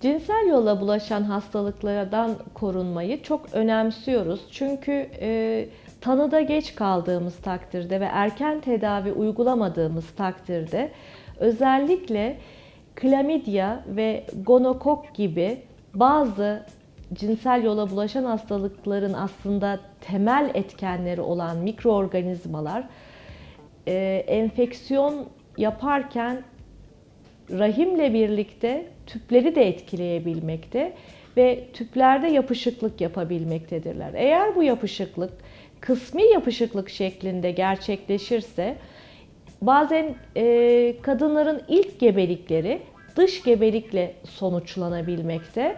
Cinsel yolla bulaşan hastalıklardan korunmayı çok önemsiyoruz. Çünkü e, tanıda geç kaldığımız takdirde ve erken tedavi uygulamadığımız takdirde özellikle klamidya ve gonokok gibi bazı cinsel yola bulaşan hastalıkların aslında temel etkenleri olan mikroorganizmalar e, enfeksiyon yaparken rahimle birlikte tüpleri de etkileyebilmekte ve tüplerde yapışıklık yapabilmektedirler. Eğer bu yapışıklık kısmi yapışıklık şeklinde gerçekleşirse bazen e, kadınların ilk gebelikleri dış gebelikle sonuçlanabilmekte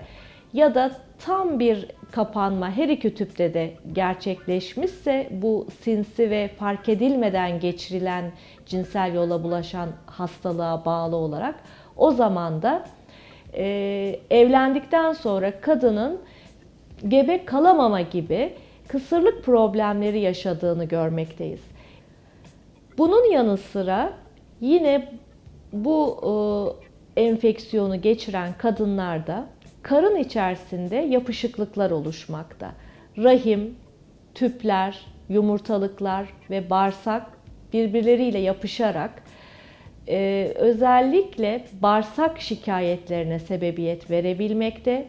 ya da tam bir kapanma her iki tüpte de gerçekleşmişse bu sinsi ve fark edilmeden geçirilen cinsel yola bulaşan hastalığa bağlı olarak o zaman da e, evlendikten sonra kadının gebe kalamama gibi kısırlık problemleri yaşadığını görmekteyiz. Bunun yanı sıra yine bu e, enfeksiyonu geçiren kadınlarda karın içerisinde yapışıklıklar oluşmakta. Rahim, tüpler, yumurtalıklar ve bağırsak birbirleriyle yapışarak e, özellikle bağırsak şikayetlerine sebebiyet verebilmekte,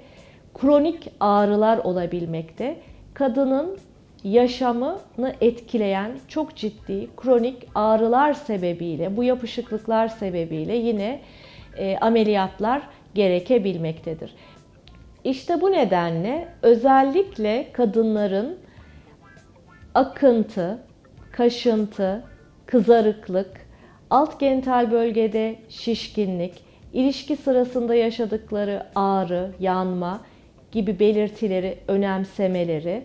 kronik ağrılar olabilmekte, kadının yaşamını etkileyen çok ciddi kronik ağrılar sebebiyle, bu yapışıklıklar sebebiyle yine e, ameliyatlar gerekebilmektedir. İşte bu nedenle özellikle kadınların akıntı, kaşıntı, kızarıklık, alt genital bölgede şişkinlik, ilişki sırasında yaşadıkları ağrı, yanma gibi belirtileri önemsemeleri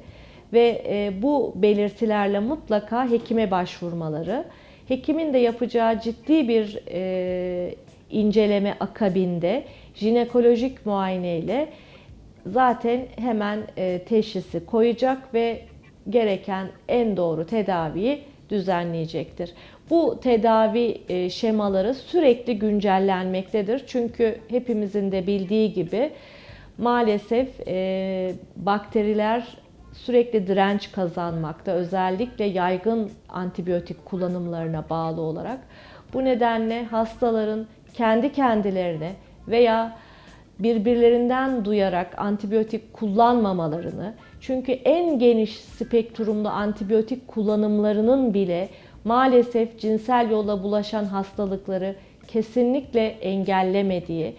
ve e, bu belirtilerle mutlaka hekime başvurmaları, hekimin de yapacağı ciddi bir e, inceleme akabinde jinekolojik muayene ile zaten hemen e, teşhisi koyacak ve gereken en doğru tedaviyi düzenleyecektir. Bu tedavi e, şemaları sürekli güncellenmektedir. Çünkü hepimizin de bildiği gibi maalesef e, bakteriler sürekli direnç kazanmakta. Özellikle yaygın antibiyotik kullanımlarına bağlı olarak. Bu nedenle hastaların kendi kendilerine veya birbirlerinden duyarak antibiyotik kullanmamalarını çünkü en geniş spektrumlu antibiyotik kullanımlarının bile maalesef cinsel yolla bulaşan hastalıkları kesinlikle engellemediği,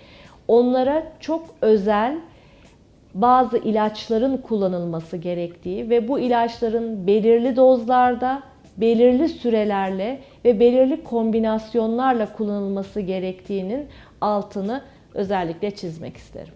onlara çok özel bazı ilaçların kullanılması gerektiği ve bu ilaçların belirli dozlarda, belirli sürelerle ve belirli kombinasyonlarla kullanılması gerektiğinin altını özellikle çizmek isterim.